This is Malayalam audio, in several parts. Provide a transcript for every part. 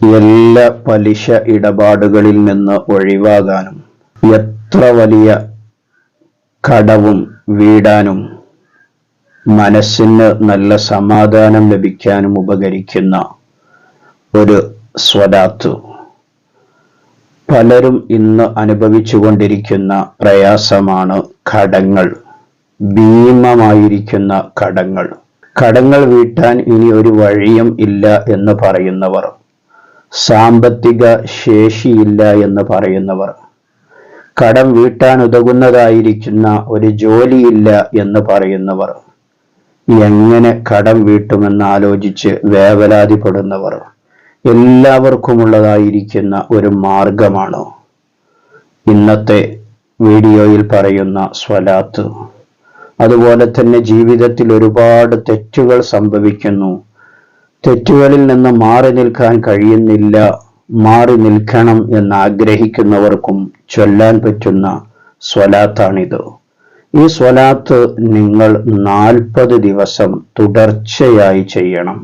എല്ലാ പലിശ ഇടപാടുകളിൽ നിന്ന് ഒഴിവാകാനും എത്ര വലിയ കടവും വീടാനും മനസ്സിന് നല്ല സമാധാനം ലഭിക്കാനും ഉപകരിക്കുന്ന ഒരു സ്വലാത്ത് പലരും ഇന്ന് അനുഭവിച്ചുകൊണ്ടിരിക്കുന്ന പ്രയാസമാണ് കടങ്ങൾ. ഭീമമായിരിക്കുന്ന കടങ്ങൾ. കടങ്ങൾ വീട്ടാൻ ഇനി ഒരു വഴിയും ഇല്ല എന്ന് പറയുന്നവർ. സാമ്പത്തിക ശേഷിയില്ല എന്ന് പറയുന്നവർ. കടം വീട്ടാൻ ഉതകുന്നതായിരിക്കുന്ന ഒരു ജോലിയില്ല എന്ന് പറയുന്നവർ. എങ്ങനെ കടം വീട്ടുമെന്ന് ആലോചിച്ച് വേവലാതിപ്പെടുന്നവർ. എല്ലാവർക്കുമുള്ളതായിരിക്കുന്ന ഒരു മാർഗമാണ്? ഇന്നത്തെ വീഡിയോയിൽ പറയുന്ന സ്വലാത്ത്. അതുപോലെ തന്നെ ജീവിതത്തിൽ ഒരുപാട് തെറ്റുകൾ സംഭവിക്കുന്നു. തെറ്റുകളിൽ നിന്ന് മാറി നിൽക്കാൻ കഴിയുന്നില്ല. മാറി നിൽക്കണം എന്ന് ആഗ്രഹിക്കുന്നവർക്കും ചൊല്ലാൻ പറ്റുന്ന സ്വലാത്താണിത്. ഈ സ്വലാത്ത് നിങ്ങൾ നാൽപ്പത് ദിവസം തുടർച്ചയായി ചെയ്യണം.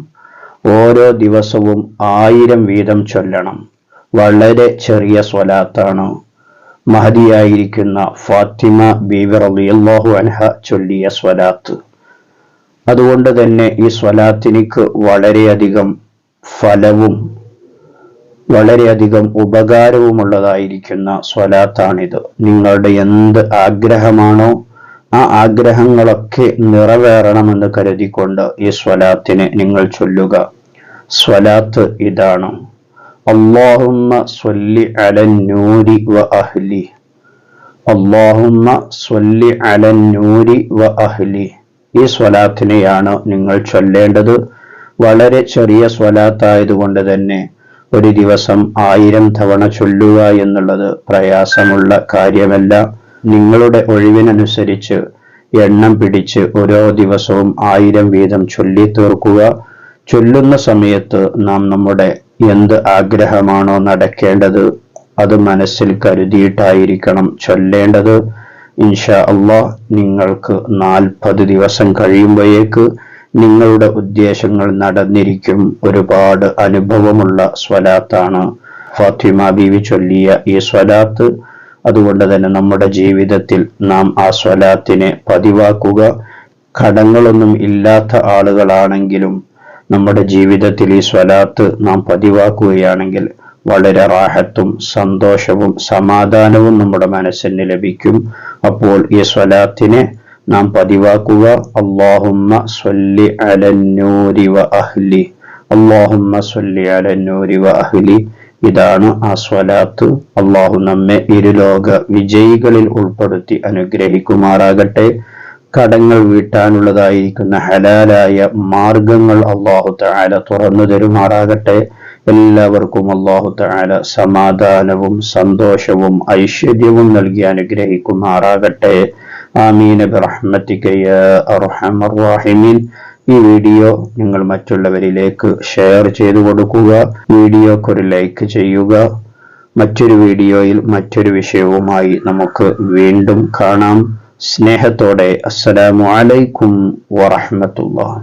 ഓരോ ദിവസവും ആയിരം വീതം ചൊല്ലണം. വളരെ ചെറിയ സ്വലാത്താണ്. മഹതിയായിരിക്കുന്ന ഫാത്തിമ ബീവി റളിയല്ലാഹു അൻഹ ചൊല്ലിയ സ്വലാത്ത്. അതുകൊണ്ട് തന്നെ ഈ സ്വലാത്തിനിക്ക് വളരെയധികം ഫലവും വളരെയധികം ഉപകാരവുമുള്ളതായിരിക്കുന്ന സ്വലാത്താണിത്. നിങ്ങളുടെ എന്ത് ആഗ്രഹമാണോ ആ ആഗ്രഹങ്ങളൊക്കെ നിറവേറണമെന്ന് കരുതിക്കൊണ്ട് ഈ സ്വലാത്തിനെ നിങ്ങൾ ചൊല്ലുക. സ്വലാത്ത് ഇതാണ്. അള്ളാഹുമ്മ സ്വല്ലി വ അഹ്ലി. അള്ളാഹുമ്മ സ്വല്ലി വ അഹ്ലി. ഈ സ്വലാത്തിനെയാണ് നിങ്ങൾ ചൊല്ലേണ്ടത്. വളരെ ചെറിയ സ്വലാത്തായതുകൊണ്ട് തന്നെ ഒരു ദിവസം ആയിരം തവണ ചൊല്ലുക എന്നുള്ളത് പ്രയാസമുള്ള കാര്യമല്ല. നിങ്ങളുടെ ഒഴിവിനനുസരിച്ച് എണ്ണം പിടിച്ച് ഓരോ ദിവസവും ആയിരം വീതം ചൊല്ലി തീർക്കുക ചൊല്ലുന്ന സമയത്ത് നാം നമ്മുടെ എന്ത് ആഗ്രഹമാണോ നടക്കേണ്ടത് അത് മനസ്സിൽ കരുതിയിട്ടായിരിക്കണം ചൊല്ലേണ്ടത്. ഇൻഷാ അള്ളാഹ് നിങ്ങൾക്ക് നാൽപ്പത് ദിവസം കഴിയുമ്പോഴേക്ക് നിങ്ങളുടെ ഉദ്ദേശങ്ങൾ നടന്നിരിക്കും. ഒരുപാട് അനുഭവമുള്ള സ്വലാത്താണ് ഫാത്തിമ ബീവി ചൊല്ലിയ ഈ സ്വലാത്ത്. അതുകൊണ്ട് തന്നെ നമ്മുടെ ജീവിതത്തിൽ നാം ആ സ്വലാത്തിനെ പതിവാക്കുക. കടങ്ങളൊന്നും ഇല്ലാത്ത ആളുകളാണെങ്കിലും നമ്മുടെ ജീവിതത്തിൽ ഈ സ്വലാത്ത് നാം പതിവാക്കുകയാണെങ്കിൽ വളരെ റാഹത്തും സന്തോഷവും സമാധാനവും നമ്മുടെ മനസ്സിന് ലഭിക്കും. അപ്പോൾ ഈ സ്വലാത്തിനെ നാം പതിവാക്കുക. അള്ളാഹുമ്മ സ്വല്ലി അലന്നൂരി വ അഹ്ലി. അള്ളാഹുമ്മ സ്വല്ലി അലന്നൂരി വ അഹ്ലി. ഇതാണ് ആ സ്വലാത്ത്. അള്ളാഹു നമ്മെ ഇരുലോക വിജയികളിൽ ഉൾപ്പെടുത്തി അനുഗ്രഹിക്കുമാറാകട്ടെ. കടങ്ങൾ വീട്ടാനുള്ളതായിരിക്കുന്ന ഹലാലായ മാർഗങ്ങൾ അള്ളാഹു താല തുറന്നു തരുമാറാകട്ടെ. എല്ലാവർക്കും അള്ളാഹു താല സമാധാനവും സന്തോഷവും ഐശ്വര്യവും നൽകി അനുഗ്രഹിക്കുമാറാകട്ടെ. ആമീന ബിറഹ്മത്തിക അർഹമർ ഈ വീഡിയോ നിങ്ങൾ മറ്റുള്ളവരിലേക്ക് ഷെയർ ചെയ്തു കൊടുക്കുക. വീഡിയോക്ക് ഒരു ലൈക്ക് ചെയ്യുക. മറ്റൊരു വീഡിയോയിൽ മറ്റൊരു വിഷയവുമായി നമുക്ക് വീണ്ടും കാണാം. സ്നേഹത്തോടെ അസ്സലാമു അലൈക്കും വറഹ്മത്തുള്ളാഹി